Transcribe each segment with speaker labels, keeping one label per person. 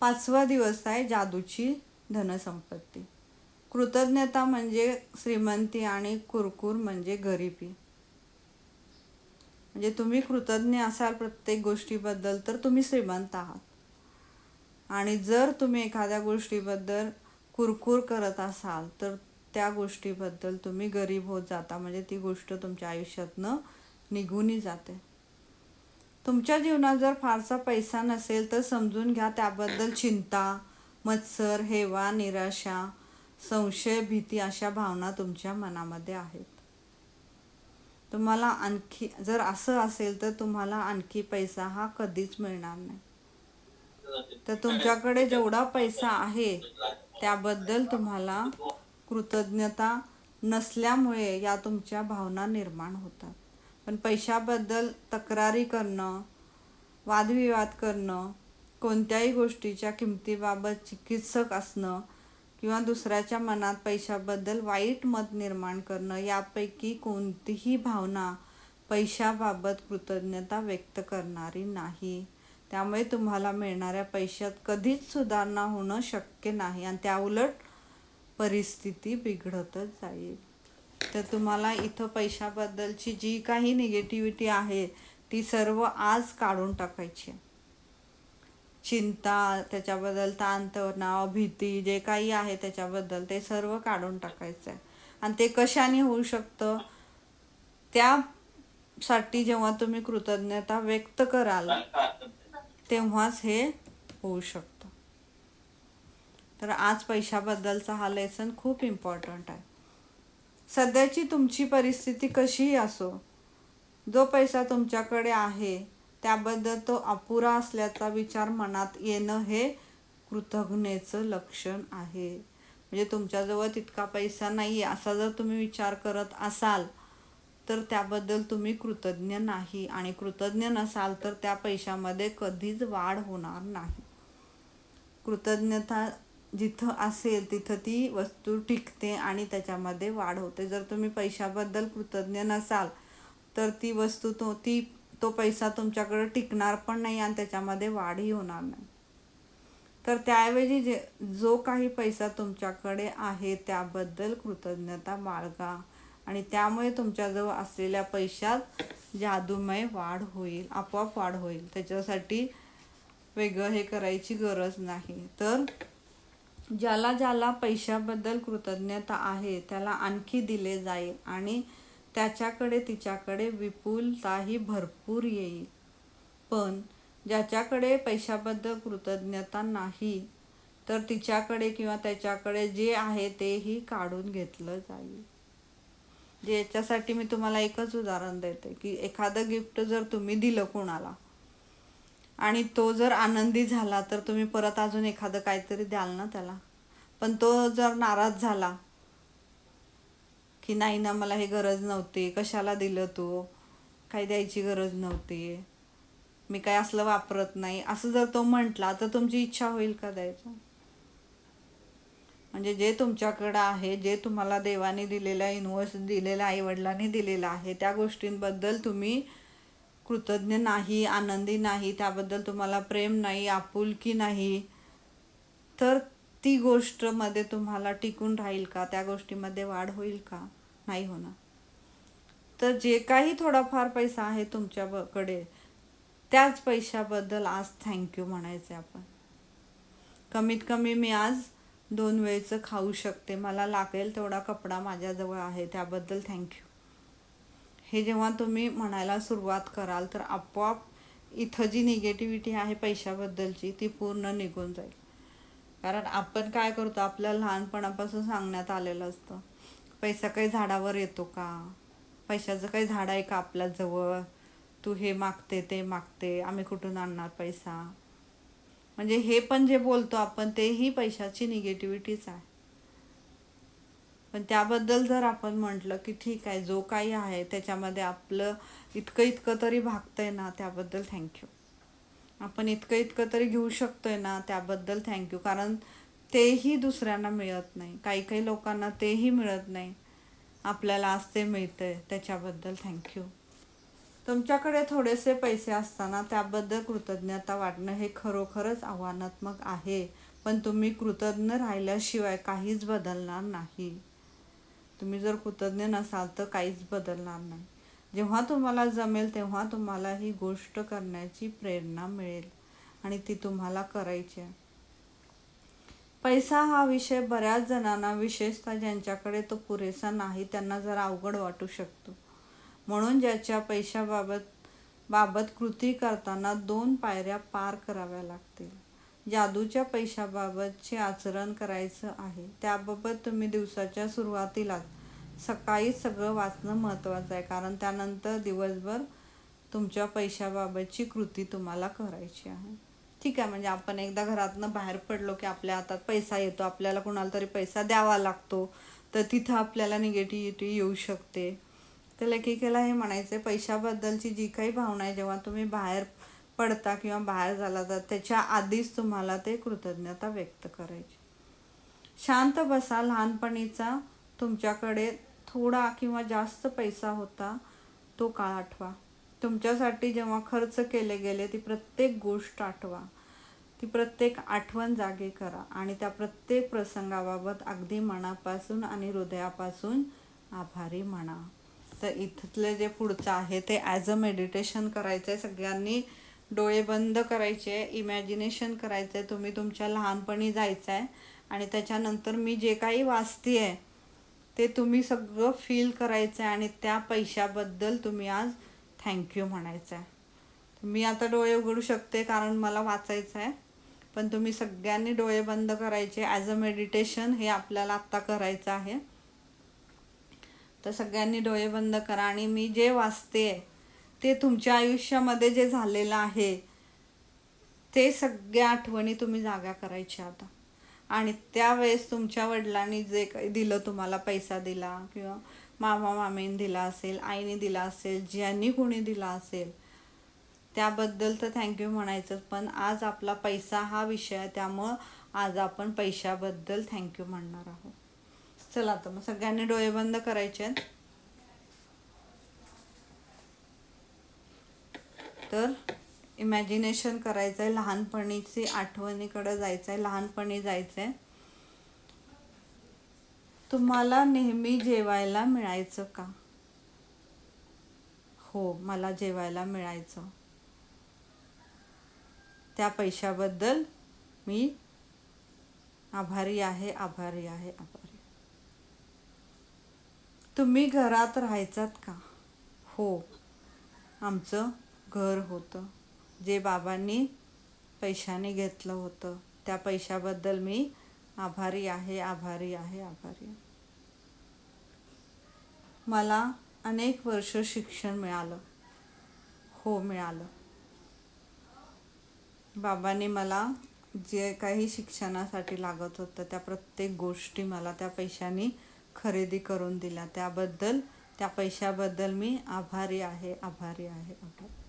Speaker 1: पाचवा दिवस आहे जादूची धनसंपत्ती. कृतज्ञता म्हणजे श्रीमंती आणि कुरकुर म्हणजे गरिबी. म्हणजे तुम्ही कृतज्ञ असाल प्रत्येक गोष्टीबद्दल तर तुम्ही श्रीमंत आहात. आणि जर तुम्ही एखाद्या गोष्टीबद्दल कुरकुर करत असाल तर त्या गोष्टीबद्दल तुम्ही गरीब होत जाता. म्हणजे ती गोष्ट तुमच्या आयुष्यातनं निघूनही जाते. तुमच्या जीवनात जर फारसा पैसा नसेल तर समजून घ्या त्याबद्दल चिंता मत्सर हेवा निराशा संशय भीती अशा भावना तुमच्या मनामध्ये आहेत. तुम्हाला आणखी जर असं असेल तर तुम्हाला आणखी पैसा हा कधीच मिळणार नाही. तर तुमच्याकडे जेवढा पैसा आहे त्याबद्दल तुम्हाला कृतज्ञता नसल्यामुळे या तुमच्या भावना निर्माण होतात. पण पैशाबद्दल तक्रारी करणं वादविवाद करणं कोणत्याही गोष्टीच्या किमतीबाबत चिकित्सक असणं किंवा दुसऱ्याच्या मनात पैशाबद्दल वाईट मत निर्माण करणं यापैकी कोणतीही भावना पैशाबाबत कृतज्ञता व्यक्त करणारी नाही. त्यामुळे तुम्हाला मिळणाऱ्या पैशात कधीच सुधारणा होणं शक्य नाही आणि त्याउलट परिस्थिती बिघडतच जाईल. तर तुम्हाला इथं पैशाबद्दलची जी काही निगेटिव्हिटी आहे ती सर्व आज काढून टाकायची. चिंता त्याच्याबद्दल ताणतणाव भीती जे काही आहे त्याच्याबद्दल ते सर्व काढून टाकायचं आहे आणि ते कशाने होऊ शकतं? त्यासाठी जेव्हा तुम्ही कृतज्ञता व्यक्त कराल तेव्हाच हे होऊ शकतं. तर आज पैशाबद्दलचा हा लेसन खूप इम्पॉर्टंट आहे. सध्याची तुमची परिस्थिती कशीही असो जो पैसा तुमच्याकडे आहे त्याबद्दल तो अपुरा असल्याचा विचार मनात येणं हे कृतज्ञतेचं लक्षण आहे. म्हणजे तुमच्याजवळ तितका पैसा नाही आहे असा जर तुम्ही विचार करत असाल तर त्याबद्दल तुम्ही कृतज्ञ नाही. आणि कृतज्ञ नसाल तर त्या पैशामध्ये कधीच वाढ होणार नाही. कृतज्ञता जिथं असेल तिथं ती वस्तू टिकते आणि त्याच्यामध्ये वाढ होते. जर तुम्ही पैशाबद्दल कृतज्ञ नसाल तर ती वस्तू तो ती तो पैसा तुमच्याकडे टिकणार पण नाही आणि त्याच्यामध्ये वाढही होणार नाही. तर त्याऐवजी जे जो काही पैसा तुमच्याकडे आहे त्याबद्दल कृतज्ञता बाळगा आणि त्यामुळे तुमच्याजवळ असलेल्या पैशात जादूमय वाढ होईल आपोआप वाढ होईल. त्याच्यासाठी वेगळं हे करायची गरज नाही. तर ज्याला ज्याला पैशाबद्दल कृतज्ञता आहे त्याला आणखी दिले जाईल आणि त्याच्याकडे तिच्याकडे विपुलताही भरपूर येईल. पण ज्याच्याकडे पैशाबद्दल कृतज्ञता नाही तर तिच्याकडे किंवा त्याच्याकडे जे आहे तेही काढून घेतलं जाईल. जे याच्यासाठी मी तुम्हाला एकच उदाहरण देते की एखादं गिफ्ट जर तुम्ही दिलं कोणाला आणि तो जर आनंदी झाला तर तुम्ही परत अजून एखादं काहीतरी द्याल ना त्याला. पण तो जर नाराज झाला की नाही ना मला हे गरज नव्हती कशाला दिलं तू? काही द्यायची गरज नव्हती. मी काय असलं वापरत नाही. असं जर तो म्हटला तर तुमची इच्छा होईल का द्यायचं? म्हणजे जे तुमच्याकडं आहे जे तुम्हाला देवाने दिलेलं युनिवर्स दिलेलं आईवडिलांनी दिलेलं आहे त्या गोष्टींबद्दल तुम्ही कृतज्ञ नाही आनंदी नाही त्याबद्दल तुम्हाला प्रेम नाही आपुलकी नाही. तर ती गोष्टमध्ये तुम्हाला टिकून राहील का? त्या गोष्टीमध्ये वाढ होईल का? नाही होणार. तर जे काही थोडाफार पैसा आहे तुमच्याकडे त्याच पैशाबद्दल आज थँक्यू म्हणायचे आपण. कमीत कमी मी आज दोन वेळचं खाऊ शकते. मला लागेल तेवढा कपडा माझ्याजवळ आहे त्याबद्दल थँक्यू हे जेव्हा तुम्ही म्हणायला सुरुवात कराल तर आपोआप इथं जी निगेटिव्हिटी आहे पैशाबद्दलची ती पूर्ण निघून जाईल. कारण आपण काय करतो आपल्या लहानपणापासून सांगण्यात आलेलं असतं पैसा काही झाडावर येतो का? पैशाचं काही झाड आहे का आपल्याजवळ तू हे मागते ते मागते आम्ही कुठून आणणार पैसा? म्हणजे हे पण जे बोलतो आपण तेही पैशाची निगेटिव्हिटीच आहे. पण त्याबद्दल जर आपण म्हटलं की ठीक आहे जो काही आहे त्याच्यामध्ये आपलं इतकं इतकं तरी भागतंय ना त्याबद्दल थँक्यू आपण इतकं इतकं तरी घेऊ शकतोय ना त्याबद्दल थँक्यू कारण तेही दुसऱ्यांना मिळत नाही. काही काही लोकांना तेही मिळत नाही. आपल्याला आज ते आहे त्याच्याबद्दल थँक्यू तुमच्याकडे थोडेसे पैसे असताना त्याबद्दल कृतज्ञता वाटणं हे खरोखरच आव्हानात्मक आहे. पण तुम्ही कृतज्ञ राहिल्याशिवाय काहीच बदलणार नाही. तुम्ही जर कृतज्ञ नसाल तर काहीच बदलणार नाही. जेव्हा तुम्हाला जमेल तेव्हा तुम्हाला ही गोष्ट करण्याची प्रेरणा मिळेल आणि ती तुम्हाला करायची आहे. पैसा हा विषय बऱ्याच जणांना विशेषतः ज्यांच्याकडे तो पुरेसा नाही त्यांना जरा अवघड वाटू शकतो. म्हणून ज्याच्या पैशाबाबत बाबत कृती करताना दोन पायऱ्या पार कराव्या लागतील. जादूच्या पैशाबाबतचे आचरण करायचं आहे. त्याबाबत तुम्ही दिवसाच्या सुरुवातीलाच सकाळी सगळं वाचणं महत्त्वाचं आहे. कारण त्यानंतर दिवसभर तुमच्या पैशाबाबतची कृती तुम्हाला करायची आहे. ठीक आहे म्हणजे आपण एकदा घरातनं बाहेर पडलो की आपल्या हातात पैसा येतो. आपल्याला कुणाला तरी पैसा द्यावा लागतो. तर तिथं आपल्याला निगेटिव्हिटी येऊ शकते. तर लेखिकेला हे म्हणायचं आहे पैशाबद्दलची जी काही भावना आहे जेव्हा तुम्ही बाहेर पडता किंवा बाहेर झाला तर त्याच्या आधीच तुम्हाला ते कृतज्ञता व्यक्त करायची. शांत बसा लहानपणीचा तुमच्याकडे थोडा किंवा जास्त पैसा होता तो काळ आठवा. तुमच्यासाठी जेव्हा खर्च केले गेले ती प्रत्येक गोष्ट आठवा. ती प्रत्येक आठवण जागे करा आणि त्या प्रत्येक प्रसंगाबाबत अगदी मनापासून आणि हृदयापासून आभारी म्हणा. तर इथले जे पुढचं आहे ते ॲज अ मेडिटेशन करायचं आहे सगळ्यांनी. डोळे बंद करायचे इमॅजिनेशन करायचं आहे तुम्ही तुमच्या लहानपणी जायचं आहे आणि त्याच्यानंतर मी जे काही वाचते आहे ते तुम्ही सगळं फील करायचं आहे आणि त्या पैशाबद्दल तुम्ही आज थँक्यू म्हणायचं आहे मी आता डोळे उघडू शकते कारण मला वाचायचं आहे पण तुम्ही सगळ्यांनी डोळे बंद करायचे. ॲज अ मेडिटेशन हे आपल्याला आत्ता करायचं आहे. तर सगळ्यांनी डोळे बंद करा आणि मी जे वाचते आहे ते तुमच्या आयुष्यामध्ये जे झालेलं आहे ते सगळ्या आठवणी तुम्ही जागा करायच्या आता. आणि त्यावेळेस तुमच्या वडिलांनी जे काही दिलं तुम्हाला पैसा दिला किंवा मामा मामीने दिला असेल आईने दिला असेल ज्यांनी कोणी दिला असेल त्याबद्दल तर थँक्यू म्हणायचं पण आज आपला पैसा हा विषय आहे त्यामुळं आज आपण पैशाबद्दल थँक्यू म्हणणार आहोत. चला तर मग सगळ्यांनी डोळे बंद करायचे आहेत तर इमॅजिनेशन करायचं आहे लहानपणीची आठवणीकडे जायचं आहे लहानपणी जायचं आहे तुम्हाला नेहमी जेवायला मिळायचं का? हो मला जेवायला मिळायचं. त्या पैशाबद्दल मी आभारी आहे आभारी आहे आभारी. तुम्ही घरात राहायचात का? हो आमचं घर होतं. जे बाबांनी पैशाने घेतलं होतं. त्या पैशाबद्दल मी आभारी आहे आभारी आहे आभारी आहे. मला अनेक वर्ष शिक्षण मिळालं. हो मिळालं. बाबांनी मला जे काही शिक्षणासाठी लागत होतं त्या प्रत्येक गोष्टी मला त्या पैशाने खरेदी करून दिल्या. त्याबद्दल त्या पैशाबद्दल मी आभारी आहे आभारी आहे आभारी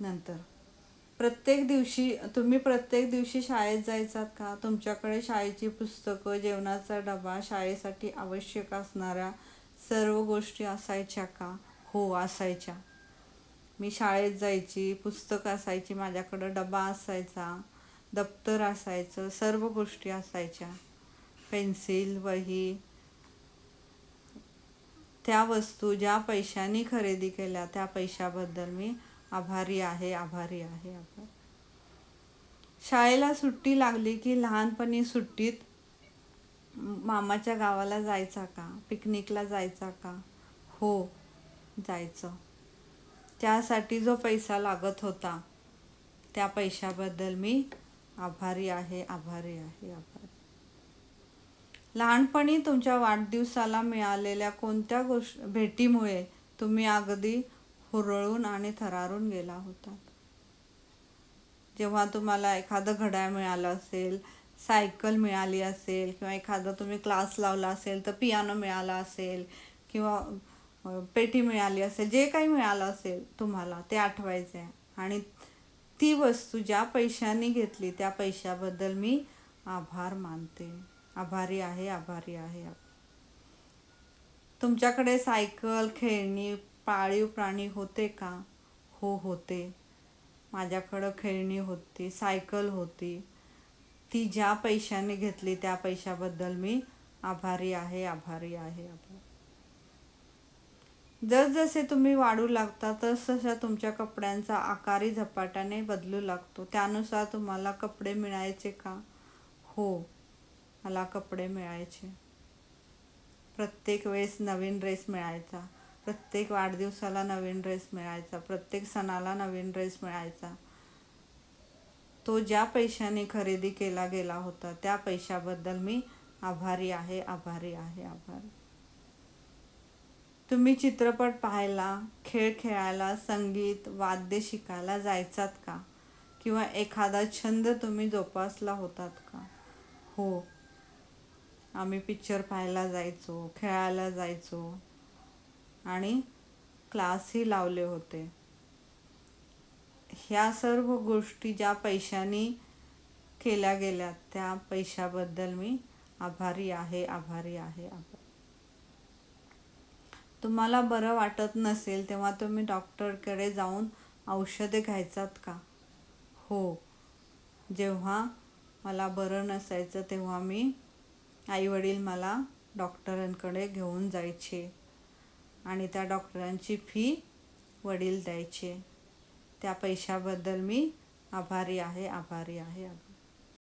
Speaker 1: नंतर. प्रत्येक दिवशी तुम्ही प्रत्येक दिवशी शाळेत जायचात का? तुमच्याकडे शाळेची पुस्तकं जेवणाचा डबा शाळेसाठी आवश्यक असणाऱ्या सर्व गोष्टी असायच्या का? हो असायच्या. मी शाळेत जायची पुस्तकं असायची माझ्याकडं डबा असायचा दप्तर असायचं सर्व गोष्टी असायच्या. पेन्सिल वही त्या वस्तू ज्या पैशांनी खरेदी केल्या त्या पैशाबद्दल मी आभारी आहे आभारी आहे आभार. शाळेला सुट्टी लागली की लहानपणी सुट्टीत मामाच्या गावाला जायचा का? पिकनिकला जायचा का? हो जायचं. त्यासाठी जो पैसा लागत होता त्या पैशाबद्दल मी आभारी आहे आभारी आहे आभारी. लहानपणी तुमच्या वाढदिवसाला मिळालेल्या कोणत्या गोष्ट भेटीमुळे तुम्ही अगदी हुरळून आणि थरारून गेला होता. जेव्हा तुम्हाला एखादं घड्याळ मिळालं असेल सायकल मिळाली असेल किंवा एखादा तुम्ही क्लास लावला असेल तर पियानो मिळाला असेल किंवा पेटी मिळाली असेल जे काही मिळालं असेल तुम्हाला ते आठवायचं आहे आणि ती वस्तू ज्या पैशांनी घेतली त्या पैशाबद्दल मी आभार मानते. आभारी आहे आभारी आहे. तुमच्याकडे सायकल खेळणी पाळीव प्राणी होते का? हो होते. माझ्याकडं खेळणी होती सायकल होती. ती ज्या पैशाने घेतली त्या पैशाबद्दल मी आभारी आहे आभारी आहे आभारी. जसजसे तुम्ही वाढू लागता तसतशा तुमच्या कपड्यांचा आकारही झपाट्याने बदलू लागतो. त्यानुसार तुम्हाला कपडे मिळायचे का? हो मला कपडे मिळायचे. प्रत्येक वेळेस नवीन ड्रेस मिळायचा. प्रत्येक वाढदिवसाला नवीन ड्रेस मिळायचा प्रत्येक सणाला नवीन ड्रेस मिळायचा. तो ज्या पैशाने खरेदी केला गेला होता त्या पैशाबद्दल मी आभारी आहे आभारी आहे आभारी. तुम्ही चित्रपट पाहायला खेळ खेळायला संगीत वाद्य शिकायला जायचात का? किंवा एखादा छंद तुम्ही जोपासला होतात का? हो. आम्ही पिक्चर पाहायला जायचो खेळायला जायचो. आणि क्लासही लावले होते. ह्या सर्व गोष्टी ज्या पैशांनी केल्या गेल्या त्या पैशाबद्दल मी आभारी आहे आभारी आहे आभारी. तुम्हाला बरं वाटत नसेल तेव्हा तुम्ही डॉक्टरकडे जाऊन औषधे घ्यायचात का? हो. जेव्हा मला बरं नसायचं तेव्हा मी आईवडील मला डॉक्टरांकडे घेऊन जायचे. आणि त्या डॉक्टरांची फी वडील द्यायचे. त्या पैशाबद्दल मी आभारी आहे आभारी आहे आभारी